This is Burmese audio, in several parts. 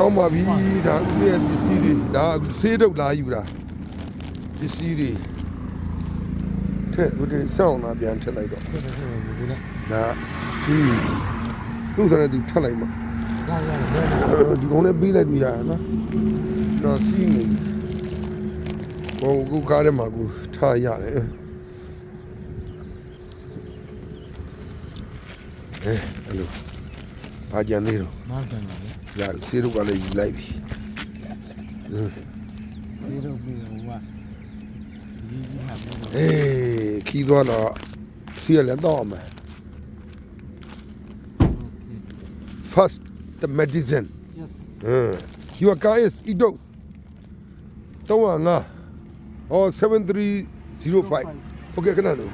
ကောင်းပါပြီဒါဦးရဲ့ပစ္စည်းတွေဒါအခုဆေးတုပ်လာယူတာပစ္စည်းတွေထက်ဦးတွေစောင်းလာပြန်ထက်လိုက်တော့ဒါဒီသူ့စတဲ့သူထက်လိုက်မှာဒီကောင်လည်းပြီးလိုက်ပြီရနော်တော့စီးနေဘောကူကားထဲမှာကူထားရတယ်အဲအဲ့လို ဘာကြံနေတော့မားတယ်လေရဆေးတို့ကလည်းယူလိုက်ပြီဒီတော့ပြီးတော့ဟာဒီကြီးဟာတော့အေးခီးသွားတော့ဆေးလည်းတော့မယ် first the medicine yes uh, your guy is ido တော့ငါ or 7305 okay ခဏလို့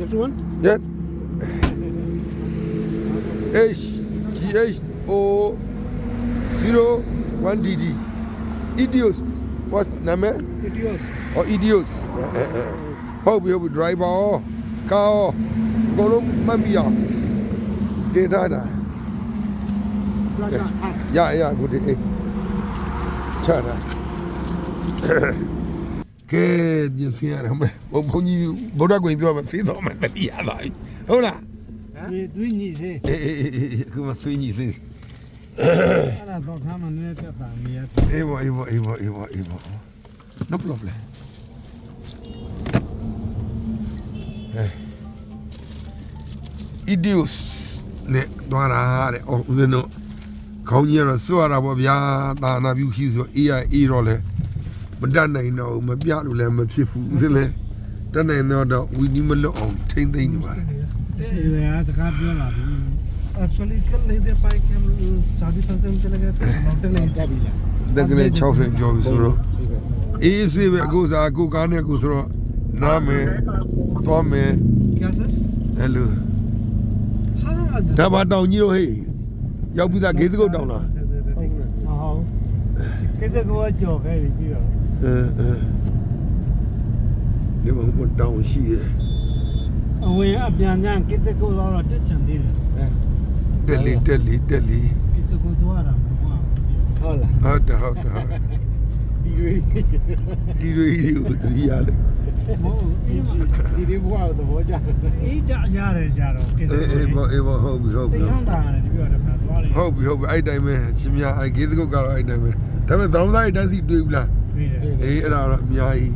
yes one that H G H O 0 1 D D idios what name videos ။အော် idios ဟုတ်ပြီဟုတ်ပြီ driver ရောကားရောအကုန်လုံးမှတ်မိအောင်တင်ထားတာ plaza ha ရရကိုဒီအေးချတာကဲပြင်စင်ရတယ်မယ်ဘုံဘုံကြီးဗုဒ္ဓကိုပြောမှာစေးတော်မယ်တတိယပါပြီဟုတ်လား ဒီတွင်းကြီးစေအေးအေးအေးအေးခုမှဆွေးညီစေးအဲ့ဒါတော့ခါမနေတက်တာနေရအေးဘောအေးဘောအေးဘောအေးဘောအေးဘော no problem အဲ idios နဲ့သွားတာတဲ့အော်ဦးဇင်းတို့ခေါင်းကြီးကတော့စွရတာပေါ့ဗျာသာနာပြုခီးဆိုအေးရအေးတော့လဲမတတ်နိုင်တော့ဘူးမပြလို့လည်းမဖြစ်ဘူးဦးဇင်းလဲတတ်နိုင်တော့တော့ဝီနီမလွတ်အောင်ထိမ့်သိမ့်နေပါတယ် ဒီလေအားစကားပြောလာပြီ एक्चुअली कल नहीं दे पाए कि हम शादी फंक्शन में चले गए थे लौटे नहीं တက်ပြီလား တက်ကလေး60ကျော်ပြီဆိုတော့အေးစေးပဲအခုစားအခုကားနဲ့အခုဆိုတော့နားမယ်သွားမယ် क्या सर အဲ့လို हाँ ဒါပါတောင်ကြီးတော့ဟေးရောက်ပြီးသားဂေးသကုတ်တောင်လား မဟုတ်ကိစ္စကောကြော်ခဲ့ပြီပြီးတော့ အဲအဲဒီမှာဘုံတောင်ရှိတယ် အဝင်အပြန်ကြကိစ္စကောတော့တက်ချင်သေးတယ်တက်လီတက်လီတက်လီကိစ္စကောသွားတာမဟုတ်လားဟုတ်တယ်ဟုတ်တယ်ဟုတ်တယ်ဒီတွေဒီလိုကြီးကိုတတိယလို့မဟုတ်ဒီဒီတွေဘွားတော့ကြာအေးတရတယ်ကြတော့ကိစ္စအေးအေးဘောအေးဘောဟုတ်ပြီဟုတ်စိပြီတ်ဆန်းတာရတယ်ဒီပြောတော့ခါသွားတယ်ဟုတ်ပြီဟုတ်ပြီအဲ့တိုင်းပဲရှင်များအဲ့ဂေးသကုတ်ကတော့အဲ့တိုင်းပဲဒါပေမဲ့သရောင်းသားရဲ့တန်းစီတွေ့ဘူးလားတွေ့တယ်အေးအဲ့ဒါတော့အများကြီး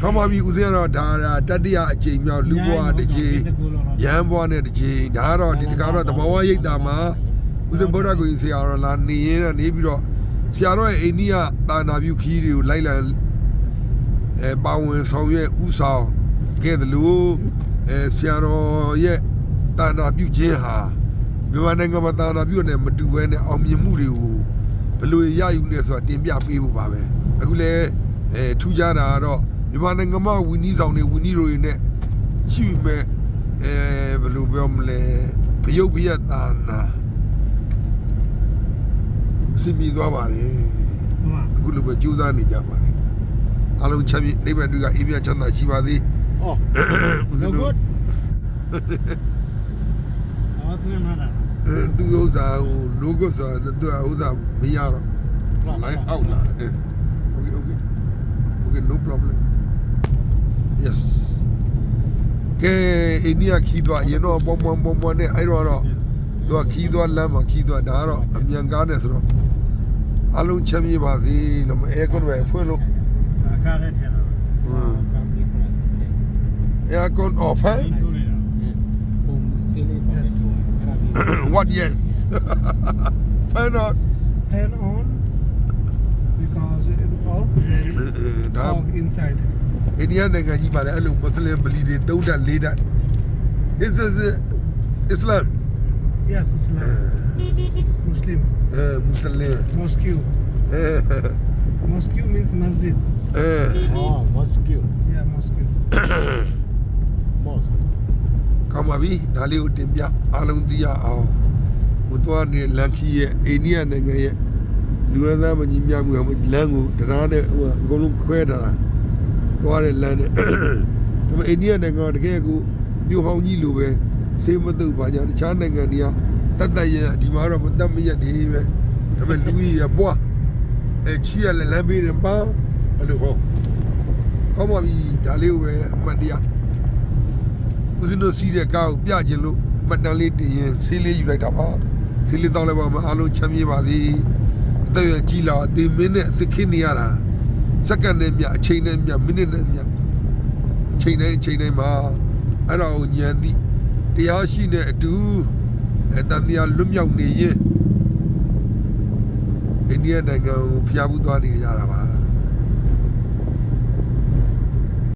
ခေါမပြီဦးစင်းကတော့ဒါတတိယအချိန်မြောက်လူဘွားတစ်ချိန်ရန်ဘွားနဲ့တစ်ချိန်ဒါကတော့ဒီတကားတော့သဘောဝရိတ်တာမှာဦးစင်းဗုဒ္ဓကိုဆရာတော်လာနေရင်နေပြီးတော့ဆရာတော်ရဲ့အိန္ဒိယတာနာပြုခီးတွေကိုလိုက်လံအဲပါဝင်ဆောင်ရွက်ဥဆောင်ခဲ့တယ်လို့အဲဆရာတော်ရဲ့တာနာပြုခြင်းဟာမြန်မာနိုင်ငံမှာတာနာပြုတဲ့မတူဘဲနဲ့အောင်မြင်မှုတွေကိုဘယ်လိုရယူနေဆိုတာတင်ပြပေးဖို့ပါပဲအခုလဲအဲထူးခြားတာကတော့ မြန်မာနိုင်ငံမှာဝီနီဆောင်တွေဝီနီတွေနဲ့ရှိမဲ့အဲဘယ်လိုပြောမလဲဘယုတ်ဘယတာနာစီမီသွားပါလေဟုတ်လားအခုလိုပဲကြိုးစားနေကြပါလေအားလုံးချမ်းမြေနိဗ္ဗာန်တွေကအေးမြချမ်းသာရှိပါသေးအော်ဦးဇင်း no တို့ good အော်ပြန်လာတာအဲသူဥစ္စာဟို logo ဆိုတာသူဥစ္စာမရတော့ line out လာတယ် okay okay okay no problem yes ကဲအိန္ဒိယခီးသွားရင်တော့ပုံပုံပုံပုံနဲ့အဲ့တော့တော့သူကခီးသွားလမ်းမှာခီးသွားဒါကတော့အမြန်ကားနဲ့ဆိုတော့အလုံးချမ်းမြေပါစေလို့အဲကွန်ပဲဖွင့်လို့အခါရဲထဲတော့ air con off eh? ဒီလိုလေတော့ what yes fan on hand on because it off and ဒါ off inside အိန္ဒိယနိုင်ငံကြီးပါလေအဲ့လိုမွတ်စလင်ဗလီတွေ၃ဓာတ်၄ဓာတ် this is Islam yes Islam Muslim အဲမွတ်စလင် mosque အဲ mosque means masjid အဲအော် mosque yeah mosque mosque ကောင်းပါပြီဒါလေးကိုတင်ပြအားလုံးသိရအောင်ဘုသွားနေလန်ခီရဲ့အိန္ဒိယနိုင်ငံရဲ့လူရသားမကြီးများမှုအောင်လမ်းကိုတရားနဲ့ဟိုအကုန်လုံးခွဲထားတာ သွားတဲ့လမ်းနဲ့ဒါပေမဲ့အိန္ဒိယနိုင်ငံကတကယ်ကိုမြို့ဟောင်းကြီးလိုပဲစေးမတုတ်ပါကြတခြားနိုင်ငံတွေကတတ်တတ်ရင်ဒီမှာတော့မတတ်မရက်ဒီပဲဒါပေမဲ့လူကြီးရပွားအဲချီရလည်းလမ်းပေးတယ်ပေါ့အဲ့လိုဟောကောင်းပါပြီဒါလေးကိုပဲအမှတ်တရဦးဇင်းတို့စီးတဲ့ကားကိုပြခြင်းလို့မှတ်တမ်းလေးတင်ရင်ဆေးလေးယူလိုက်တာပါဆေးလေးတောက်လိုက်ပါမအားလုံးချမ်းမြေပါစေအသက်ရကြီးလာအသေးမင်းနဲ့စခင်းနေရတာ စက္ကန့်နဲ့မြအချိန်နဲ့မြမိနစ်နဲ့မြချိန်တိုင်းချိန်တိုင်းမှာအဲ့ဒါကိုညံသည့်တရားရှိတဲ့အတူအဲတန်တရားလွတ်မြောက်နေရင်အိန္ဒိယနိုင်ငံကိုဖျားဘူးသွားနေရတာပါ